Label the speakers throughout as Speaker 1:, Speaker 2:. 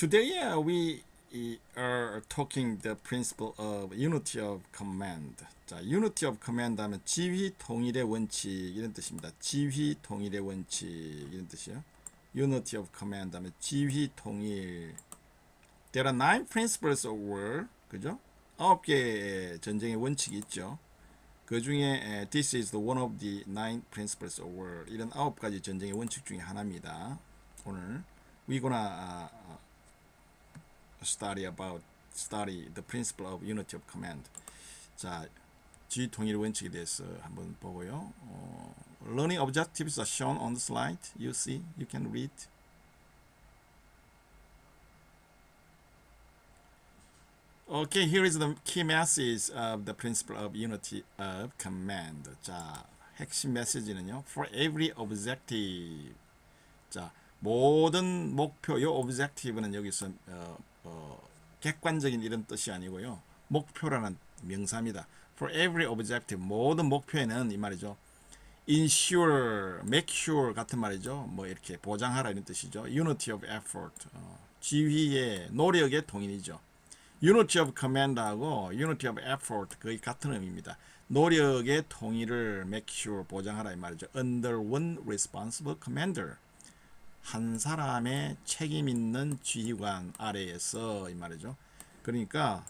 Speaker 1: today uh, we are talking the principle of unity of command. 자, unity of command 하면 지휘 통일의 원칙 이런 뜻입니다. 지휘 통일의 원칙 이런 뜻이요. unity of command 하면 지휘 통일. There are nine principles of war. 그죠? 아홉 개의 전쟁의 원칙이 있죠. 그 중에 this is the one of the nine principles of war. 이런 아홉 가지 전쟁의 원칙 중에 하나입니다. 오늘 we gonna uh, uh, study about study the principle of unity of command. 자, G 통일 원칙에 대해서 한번 보고요. 어, learning objectives are shown on the slide. You see, you can read. Okay, here is the key message of the principle of unity of command. 자, 핵심 메시지는요. For every objective. 자, 모든 목표, 요 objective는 여기서 어, 어, 객관적인 이런 뜻이 아니고요. 목표라는 명사입니다. For every objective, 모든 목표에는 이 말이죠. ensure, make sure 같은 말이죠. 뭐 이렇게 보장하라 이런 뜻이죠. unity of effort, 어, 지휘의 노력의 통일이죠. unity of command하고 unity of effort 거의 같은 의미입니다. 노력의 통일을 make sure 보장하라 이 말이죠. under one responsible commander. 한 사람의 책임 있는 지휘관 아래에서 이 말이죠. 그러니까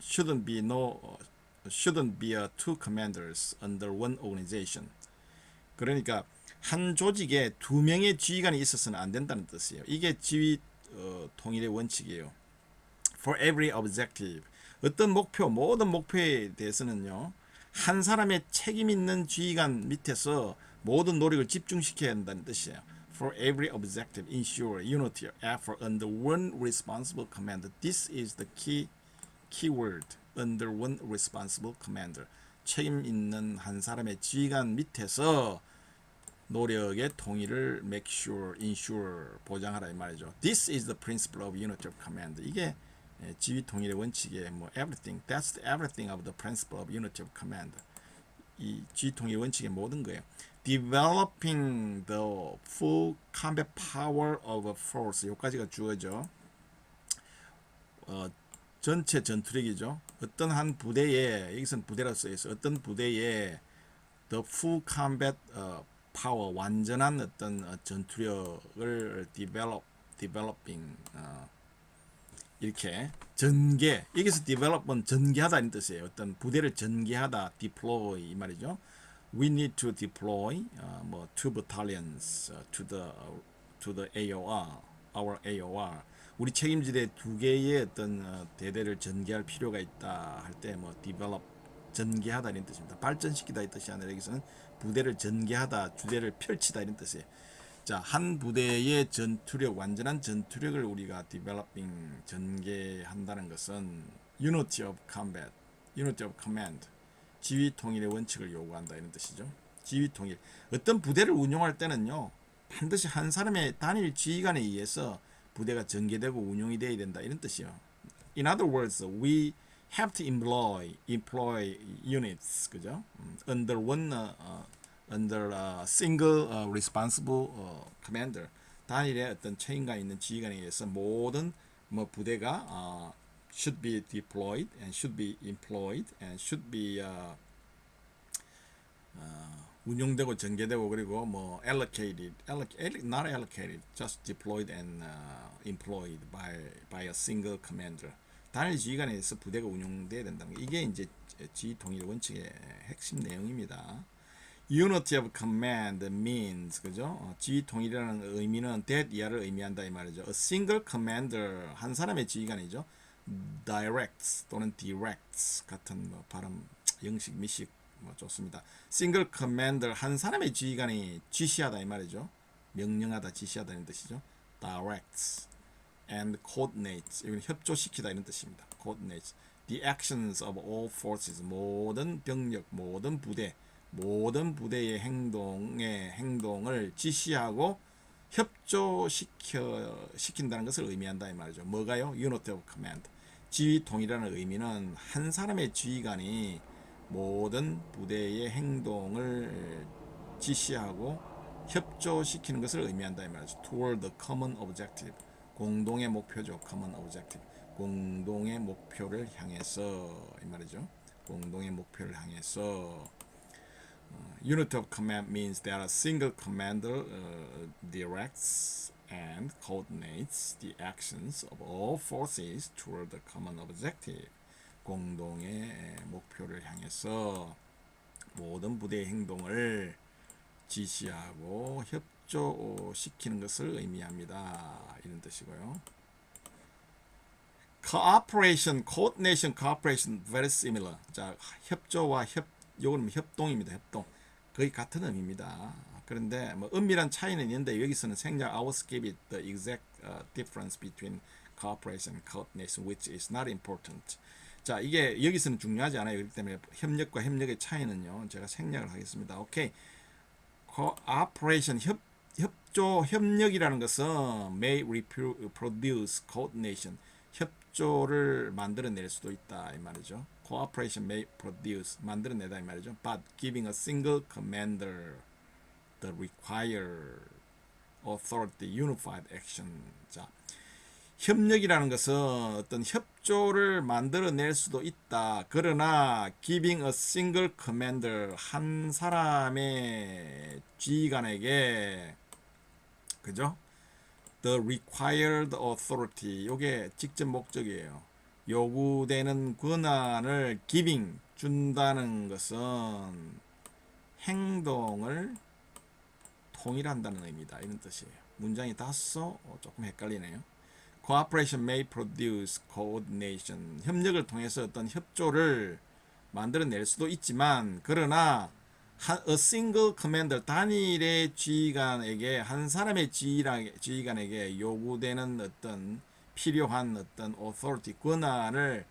Speaker 1: shouldn't be no shouldn't be a two commanders under one organization. 그러니까 한 조직에 두 명의 지휘관이 있어서는 안 된다는 뜻이에요. 이게 지휘 어, 통일의 원칙이에요. For every objective 어떤 목표 모든 목표에 대해서는요 한 사람의 책임 있는 지휘관 밑에서 모든 노력을 집중시켜야 한다는 뜻이에요. For every objective, ensure unity of effort under one responsible commander. This is the key keyword. Under one responsible commander. 책임 있는 한 사람의 지휘관 밑에서 노력의 통일을 make sure, ensure 보장하라 이 말이죠. This is the principle of unity of command. 이게 예, 지휘 통일의 원칙의 뭐 everything. That's the everything of the principle of unity of command. 이 지휘 통일 원칙의 모든 거예요. Developing the full combat power of a force. 여기까지가 주어죠. 어, 전체 전투력이죠. 어떤 한 부대에 여기서는 부대라 써있어. 어떤 부대에 the full combat 어, power 완전한 어떤 어, 전투력을 develop developing 어, 이렇게 전개 여기서 develop은 전개하다 는 뜻이에요. 어떤 부대를 전개하다 deploy 이 말이죠. We need to deploy 어, 뭐 two battalions uh, to the to the AOR our AOR 우리 책임지대 두 개의 어떤 어, 대대를 전개할 필요가 있다 할 때 뭐 develop 전개하다 이런 뜻입니다. 발전시키다 이 뜻이 아니라 여기서는 부대를 전개하다 주대를 펼치다 이런 뜻이에요. 자, 한 부대의 전투력, 완전한 전투력을 우리가 developing, 전개한다는 것은 unity of combat, unity of command, 지휘 통일의 원칙을 요구한다 이런 뜻이죠. 지휘 통일. 어떤 부대를 운용할 때는요, 반드시 한 사람의 단일 지휘관에 의해서 부대가 전개되고 운용이 되어야 된다 이런 뜻이요. In other words, we have to employ, employ units, 그죠? 음, under one uh, under a single uh, responsible uh, commander 단일의 어떤 책임감 있는 지휘관에 의해서 모든 뭐 부대가 uh, should be deployed and should be employed and should be uh, uh, 운용되고 전개되고 그리고 뭐 allocated, allocated not allocated, just deployed and uh, employed by by a single commander. 단일 지휘관에 의해서 부대가 운용돼야 된다는 거. 이게 이제 지휘 통일 원칙의 핵심 내용입니다. Unity of command means 그죠? 어, 지휘 통일이라는 의미는 that 이하를 의미한다 이 말이죠. A single commander 한 사람의 지휘관이죠. Directs 또는 directs 같은 뭐 발음 영식 미식 뭐 좋습니다. single commander 한 사람의 지휘관이 지시하다 이 말이죠. 명령하다 지시하다 이런 뜻이죠. directs and coordinates 이건 협조시키다 이런 뜻입니다. coordinates the actions of all forces 모든 병력 모든 부대 모든 부대의 행동의 행동을 지시하고 협조시켜 시킨다는 것을 의미한다 이 말이죠. 뭐가요? Unity of command. 지휘 통일이라는 의미는 한 사람의 지휘관이 모든 부대의 행동을 지시하고 협조시키는 것을 의미한다 이 말이죠. Toward the common objective. 공동의 목표죠. common objective. 공동의 목표를 향해서 이 말이죠. 공동의 목표를 향해서 어, unity of command means that a single commander uh, directs and coordinates the actions of all forces toward the common objective. 공동의 목표를 향해서 모든 부대의 행동을 지시하고 협조시키는 것을 의미합니다. 이런 뜻이고요. cooperation, coordination, cooperation very similar. 자, 협조와 협 요거는 협동입니다. 협동. 거의 같은 의미입니다. 그런데 뭐 은밀한 차이는 있는데 여기서는 생략 I will skip it the exact uh, difference between cooperation and coordination which is not important. 자, 이게 여기서는 중요하지 않아요. 그렇기 때문에 협력과 협력의 차이는요. 제가 생략을 하겠습니다. 오케이. cooperation 협 협조 협력이라는 것은 may reproduce coordination 협조를 만들어낼 수도 있다 이 말이죠. Cooperation may produce 만들어내다 이 말이죠. but giving a single commander the required authority unified action 자 협력이라는 것은 어떤 협조를 만들어낼 수도 있다. 그러나 giving a single commander 한 사람의 지휘관에게 그죠? The required authority 요게 직접 목적이에요. 요구되는 권한을 giving 준다는 것은 행동을 통일한다는 의미다 이런 뜻이에요. 문장이 다소 조금 헷갈리네요. Cooperation may produce coordination. 협력을 통해서 어떤 협조를 만들어낼 수도 있지만 그러나 한, a single commander 단일의 지휘관에게 한 사람의 지휘관, 지휘관에게 요구되는 어떤 필요한 어떤 authority 권한을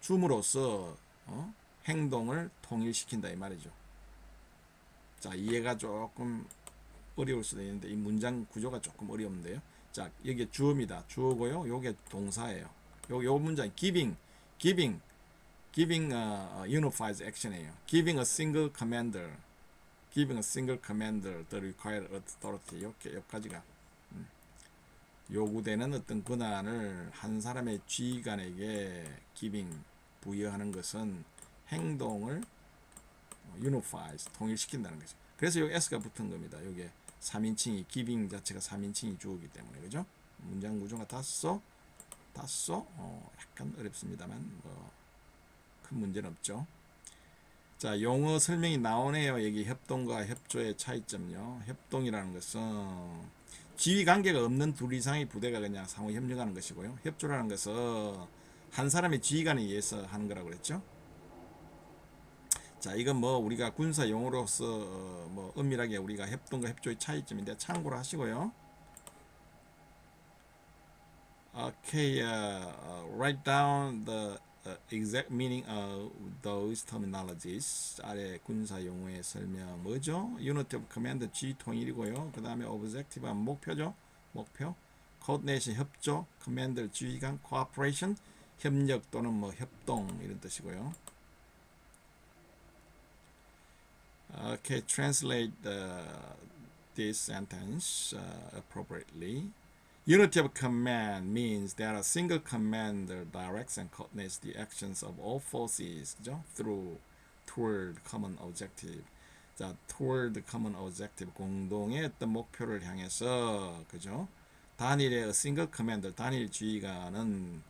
Speaker 1: 줌으로써 어? 행동을 통일시킨다 이 말이죠. 자 이해가 조금 어려울 수도 있는데 이 문장 구조가 조금 어려운데요. 자 여기 주어입니다. 주어고요. 요게 동사예요. 요, 요 문장 giving, giving, giving uh, unifies action이에요. giving a single commander, giving a single commander the required authority 이렇게 여기까지가 음. 요구되는 어떤 권한을 한 사람의 지휘관에게 giving 부여하는 것은 행동을 unifies 통일시킨다는 거죠. 그래서 여기 s가 붙은 겁니다. 여기에 3인칭이 giving 자체가 3인칭이 주어기 때문에 그죠? 문장 구조가 다소 다소 어, 약간 어렵습니다만 뭐 큰 문제는 없죠. 자 용어 설명이 나오네요. 여기 협동과 협조의 차이점요. 협동이라는 것은 지휘 관계가 없는 둘 이상의 부대가 그냥 상호 협력하는 것이고요. 협조라는 것은 한 사람의 지휘관에 의해서 하는 거라고 그랬죠. 자, 이건 뭐 우리가 군사 용어로서 어, 뭐 은밀하게 우리가 협동과 협조의 차이점인데 참고로 하시고요. Okay, uh, write down the exact meaning of those terminologies. 아래 군사 용어의 설명 뭐죠? Unity of Command G 통일이고요. 그 다음에 Objective는 목표죠. 목표. Coordination 협조, Commander 지휘관, Cooperation 협력 또는 뭐 협동 이런 뜻이고요. Okay, translate uh, this sentence uh, appropriately. Unity of command means that a single commander directs and coordinates the actions of all forces 그죠? through toward common objective. 자, toward common objective 공동의 어떤 목표를 향해서 그죠? 단일의 single commander 단일 지휘관은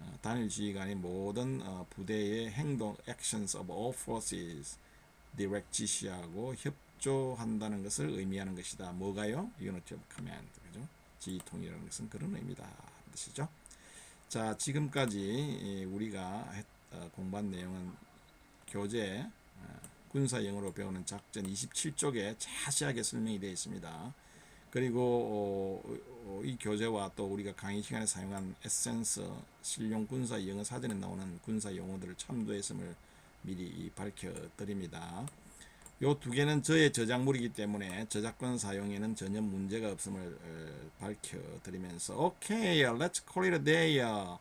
Speaker 1: 어, 단일 지휘관이 모든 어, 부대의 행동 actions of all forces direct 지시하고 협조한다는 것을 의미하는 것이다. 뭐가요? Unity of command. 그죠? 지휘통이라는 것은 그런 의미다. 뜻이죠. 자, 지금까지 우리가 했, 어, 공부한 내용은 교재 어, 군사 영어로 배우는 작전 27쪽에 자세하게 설명이 되어 있습니다. 그리고 어, 이 교재와 또 우리가 강의 시간에 사용한 에센스 실용 군사 영어 사전에 나오는 군사 용어들을 참조했음을 미리 밝혀 드립니다. 요 두 개는 저의 저작물이기 때문에 저작권 사용에는 전혀 문제가 없음을 어, 밝혀 드리면서 okay, let's call it a day. Uh,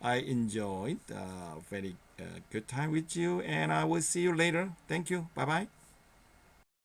Speaker 1: I enjoyed a very uh, good time with you and I will see you later. Thank you. Bye bye.